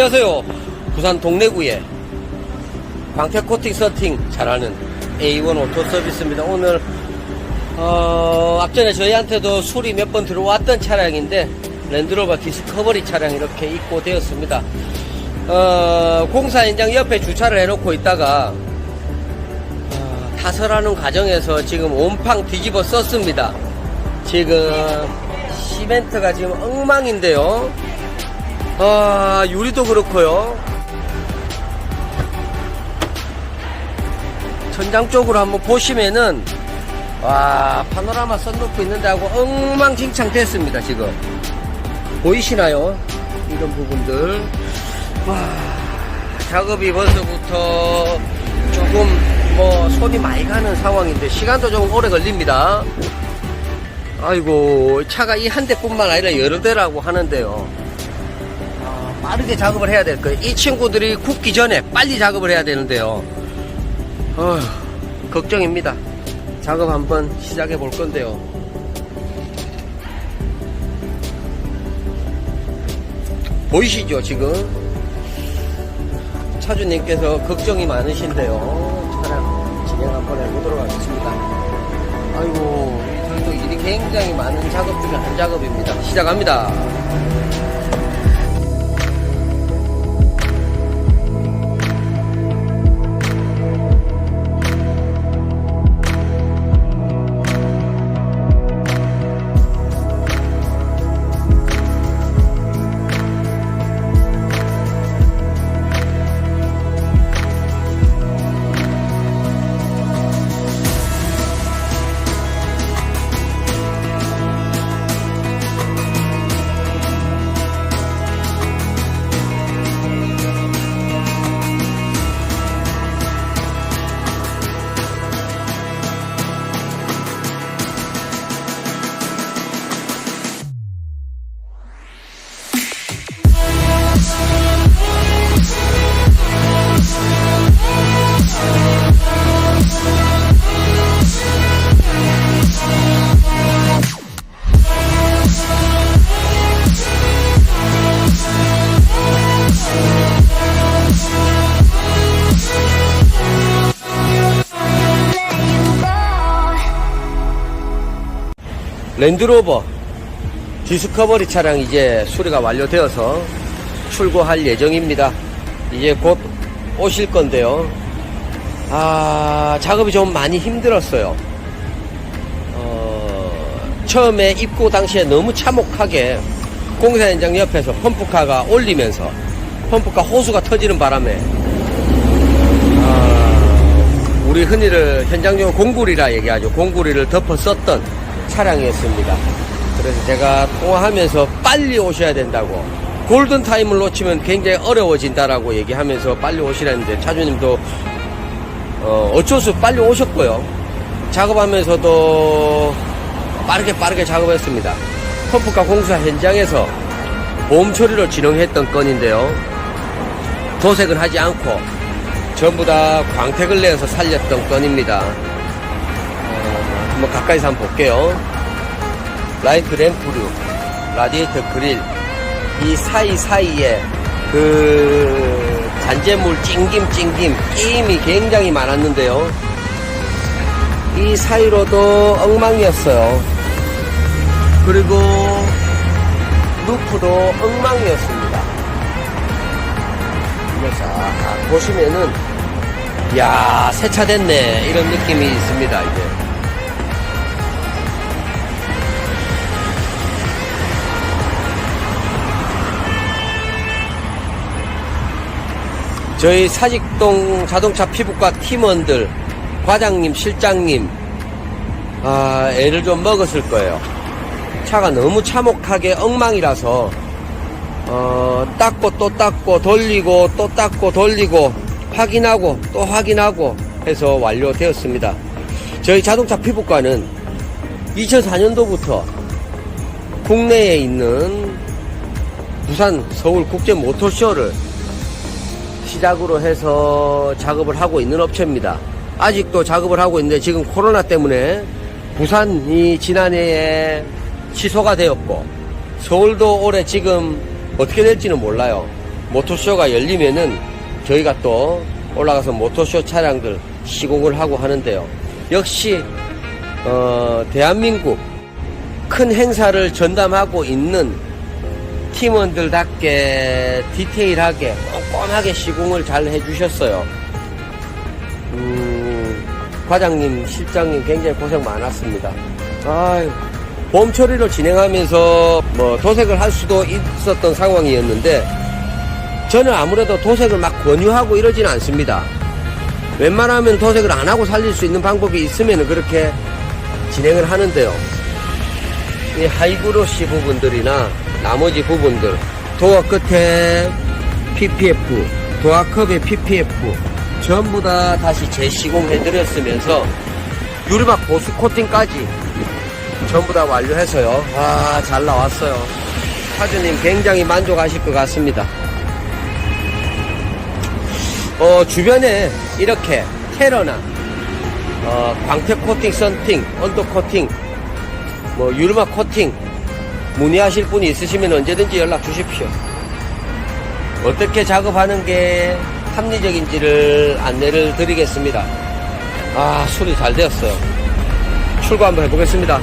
안녕하세요. 부산 동래구에 광택 코팅 서팅 잘하는 A1 오토 서비스입니다. 오늘 어, 앞전에 저희한테도 술이 몇번 들어왔던 차량인데 랜드로버 디스커버리 차량 이렇게 입고 되었습니다. 어, 공사 현장 옆에 주차를 해놓고 있다가 어, 타설하는 과정에서 지금 온팡 뒤집어 썼습니다. 지금 시멘트가 지금 엉망인데요. 아, 유리도 그렇고요. 천장 쪽으로 한번 보시면은 와 파노라마 썬루프 있는데 하고 엉망진창 됐습니다 지금 보이시나요? 이런 부분들 와 작업이 벌써부터 조금 뭐 손이 많이 가는 상황인데 시간도 조금 오래 걸립니다 아이고 차가 이 한 대뿐만 아니라 여러 대라고 하는데요 아, 빠르게 작업을 해야 될 거예요 이 친구들이 굳기 전에 빨리 작업을 해야 되는데요 어휴, 걱정입니다. 작업 한번 시작해 볼 건데요. 보이시죠, 지금? 차주님께서 걱정이 많으신데요. 차량 진행 한번 해보도록 하겠습니다. 아이고, 저희도 일이 굉장히 많은 작업 중에 한 작업입니다. 시작합니다. 랜드로버 디스커버리 차량 이제 수리가 완료되어서 출고할 예정입니다. 이제 곧 오실 건데요. 아, 작업이 좀 많이 힘들었어요. 어, 처음에 입고 당시에 너무 참혹하게 공사 현장 옆에서 펌프카가 올리면서 펌프카 호수가 터지는 바람에 아, 우리 흔히를 현장용 공구리라 얘기하죠. 공구리를 덮어 썼던 차량이었습니다. 그래서 제가 통화하면서 빨리 오셔야 된다고 골든 타임을 놓치면 굉장히 어려워진다라고 얘기하면서 빨리 오시라는데 차주님도 어, 어쩔 수 없이 빨리 오셨고요. 작업하면서도 빠르게 빠르게 작업했습니다. 펌프카 공사 현장에서 보험 처리를 진행했던 건인데요. 도색을 하지 않고 전부 다 광택을 내어서 살렸던 건입니다. 어, 한번 가까이서 한번 볼게요. 라이트 램프류, 라디에이터 그릴, 이 사이사이에 그 잔재물 찡김 찡김 끼임이 굉장히 많았는데요. 이 사이로도 엉망이었어요. 그리고 루프도 엉망이었습니다. 그래서 아, 보시면은 야 세차됐네 이런 느낌이 있습니다 이제. 저희 사직동 자동차 피부과 팀원들, 과장님, 실장님, 아, 애를 좀 먹었을 거예요. 차가 너무 참혹하게 엉망이라서, 어, 닦고 또 닦고 돌리고 또 닦고 돌리고 확인하고 또 확인하고 해서 완료되었습니다. 저희 자동차 피부과는 2004년도부터 국내에 있는 부산 서울 국제 모터쇼를 시작으로 해서 작업을 하고 있는 업체입니다. 아직도 작업을 하고 있는데 지금 코로나 때문에 부산이 지난해에 취소가 되었고 서울도 올해 지금 어떻게 될지는 몰라요. 모토쇼가 열리면은 저희가 또 올라가서 모토쇼 차량들 시공을 하고 하는데요. 역시 어, 대한민국 큰 행사를 전담하고 있는 팀원들답게 디테일하게 꼼꼼하게 시공을 잘 해주셨어요. 음, 과장님, 실장님 굉장히 고생 많았습니다. 아유, 봄 처리를 진행하면서 뭐 도색을 할 수도 있었던 상황이었는데 저는 아무래도 도색을 막 권유하고 이러진 않습니다. 웬만하면 도색을 안 하고 살릴 수 있는 방법이 있으면 그렇게 진행을 하는데요. 이 하이브로시 부분들이나 나머지 부분들 도어 끝에 PPF, 도어컵의 PPF 전부 다 다시 재시공해드렸으면서 유리막 보수 코팅까지 전부 다 완료해서요. 와, 잘 나왔어요. 사주님 굉장히 만족하실 것 같습니다. 어, 주변에 이렇게 테러나, 어, 광택 코팅, 썬팅, 언더 코팅, 뭐, 유르막 코팅, 문의하실 분이 있으시면 언제든지 연락 주십시오. 어떻게 작업하는 게 합리적인지를 안내를 드리겠습니다. 아, 술이 잘 되었어요. 출고 한번 해보겠습니다.